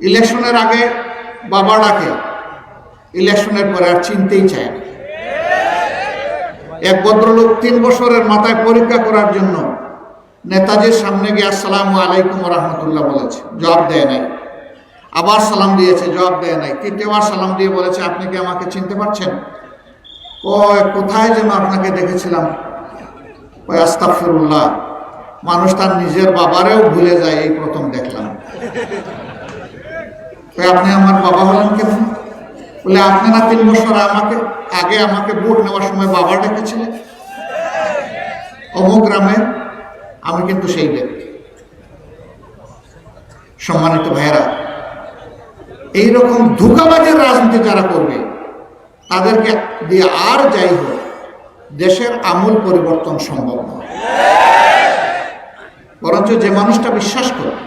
ইলেকশনের আগে বাবা ডাকে, ইলেকশনের পরে আর চিনতেই চায় না। এক ভদ্রলোক তিন বছরের মাথায় পরীক্ষা করার জন্য নেতাজির সামনে গিয়ে আসসালামু আলাইকুম রহমতুল্লাহ বলেছে, জবাব দেয় নাই। আবার সালাম দিয়েছে, জবাব দেয় নাই। তৃতীয়বার সালাম দিয়ে বলেছে, আপনি কি আমাকে চিনতে পারছেন? কয়, কোথায় যেন আপনাকে দেখেছিলাম। ওই আস্তাফিরুল্লাহ মানুষ তার নিজের বাবারেও ভুলে যায়, এই প্রথম দেখলাম। আপনি আমার বাবা হলেন কেন? বলে, আপনি না তিন বছর আমাকে, আগে আমাকে ভোট নেওয়ার সময় বাবা ডেকেছিলেন। অমুক গ্রামে আমি কিন্তু সেই ব্যক্তি। সম্মানিত ভাইয়েরা, এইরকম ধোকাবাজের রাজনীতি যারা করবে, তাদেরকে দিয়ে আর যাই হোক, দেশের আমূল পরিবর্তন সম্ভব নয়। বরঞ্চ যে মানুষটা বিশ্বাস করে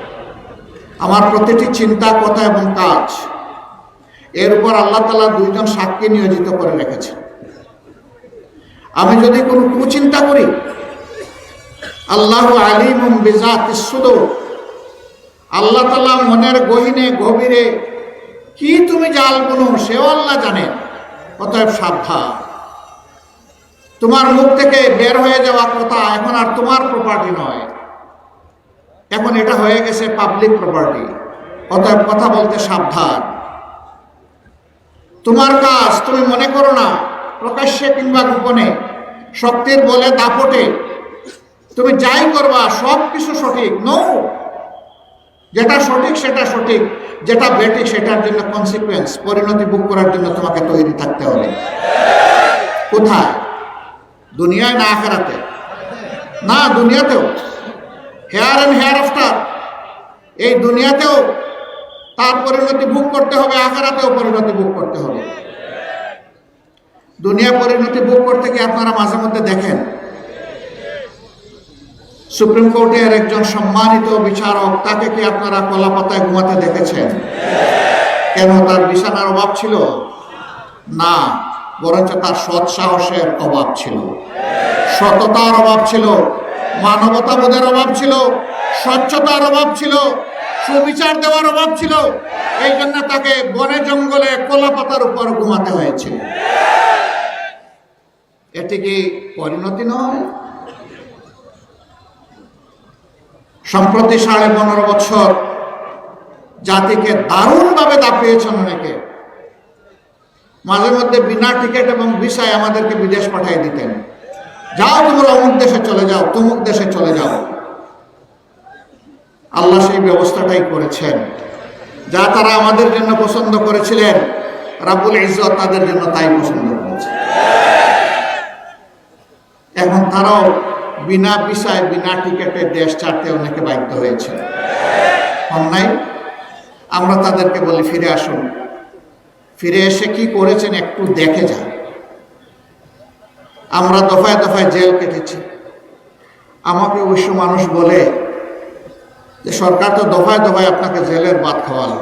আমার প্রতিটি চিন্তা, কথা এবং কাজ। এর উপর আল্লাহ তালা দুইজন সাক্ষী নিয়োজিত করে রেখেছে আমি যদি কোনো কুচিন্তা করি, আল্লাহ আলিম বেজাত সুদূর। আল্লাহ তালা মনের গহিনে, গভীরে কি তুমি জাল বুনো সেও আল্লাহ জানেন অতএব সাবধান। তোমার মুখ থেকে বের হয়ে যাওয়া কথা এখন আর তোমার প্রপার্টি নয়। এখন এটা হয়ে গেছে পাবলিক প্রপার্টি অতএব কথা বলতে সাবধান। তোমার কাজ তুমি মনে করো না, প্রকাশ্যে কিংবা গোপনে শক্তির বলে দাপটে। তুমি যাই করবা, সব কিছু সঠিক। নো যেটা সঠিক, সেটা সঠিক। যেটা বেঠিক, সেটার জন্য কনসিকুয়েন্স পরিণতি বুক করার জন্য তোমাকে তৈরি থাকতে হবে। কোথায়? দুনিয়ায় না আখেরাতে? না, দুনিয়াতেও। Here and hereafter. এই দুনিয়াতেও তার পরিণতি ভোগ করতে হবে, আখেরাতেও পরিণতি ভোগ করতে হবে। দুনিয়া পরিণতি ভোগ করতে গিয়ে আপনারা মাঝে মধ্যে দেখেন। সুপ্রিম কোর্টের একজন সম্মানিত বিচারক, তাকে কি আপনারা কলা পাতায় ঘুমাতে দেখেছেন? কেন তার বিছানার অভাব ছিল? না, বরঞ্চ তার সৎ সাহসের অভাব ছিল। সততার অভাব ছিল। মানবতাবোধের অভাব ছিল, স্বচ্ছতার অভাব ছিল, সুবিচার দেওয়ার অভাব ছিল। এই জন্য তাকে বনে জঙ্গলে কলা পাতার উপর ঘুমাতে হয়েছে এটি কি পরিণতি নয়? সম্প্রতি সাড়ে পনেরো বছর জাতিকে দারুণভাবে দাপিয়েছেন অনেকে। মাঝে মধ্যে বিনা টিকিট এবং ভিসায় আমাদেরকে বিদেশ পাঠিয়ে দিতেন। যাও তোমরা অমুক দেশে চলে যাও, তমুক দেশে চলে যাও। আল্লাহ সেই ব্যবস্থাটাই করেছেন। যা তারা আমাদের জন্য পছন্দ করেছিলেন রাবুল ইজ্জত তাদের জন্য তাই পছন্দ করেছে। এখন তারাও বিনা বিষয় বিনা টিকেটে দেশ ছাড়তে অনেকে বাধ্য হয়েছে। অন্যায় আমরা তাদেরকে বলি, ফিরে আসুন। ফিরে এসে কি করেছেন একটু দেখে যান। আমরা দফায় দফায় জেল কেটেছি। আমাকে অবশ্য মানুষ বলে যে, সরকার তো দফায় দফায় আপনাকে জেলের ভাত খাওয়ালো।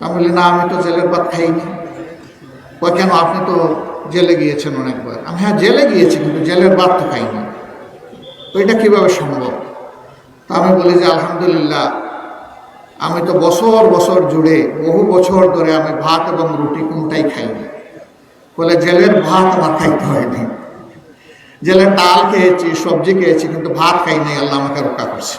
আমি বলি, না, আমি তো জেলের ভাত খাইনি। কয়, কেন? আপনি তো জেলে গিয়েছেন অনেকবার। আমি হ্যাঁ জেলে গিয়েছি, কিন্তু জেলের ভাত তো খাইনি। এটা কীভাবে সম্ভব? তা আমি বলি যে, আলহামদুলিল্লাহ, আমি তো বছর বছর জুড়ে, বহু বছর ধরে আমি ভাত এবং রুটি কোনটাই খাইনি। বলে, জেলের ভাত আমার খাইতে হয়নি। জেলের ডাল খেয়েছি, সবজি খেয়েছি, কিন্তু ভাত খাই নাই আল্লাহ আমাকে রক্ষা করছে।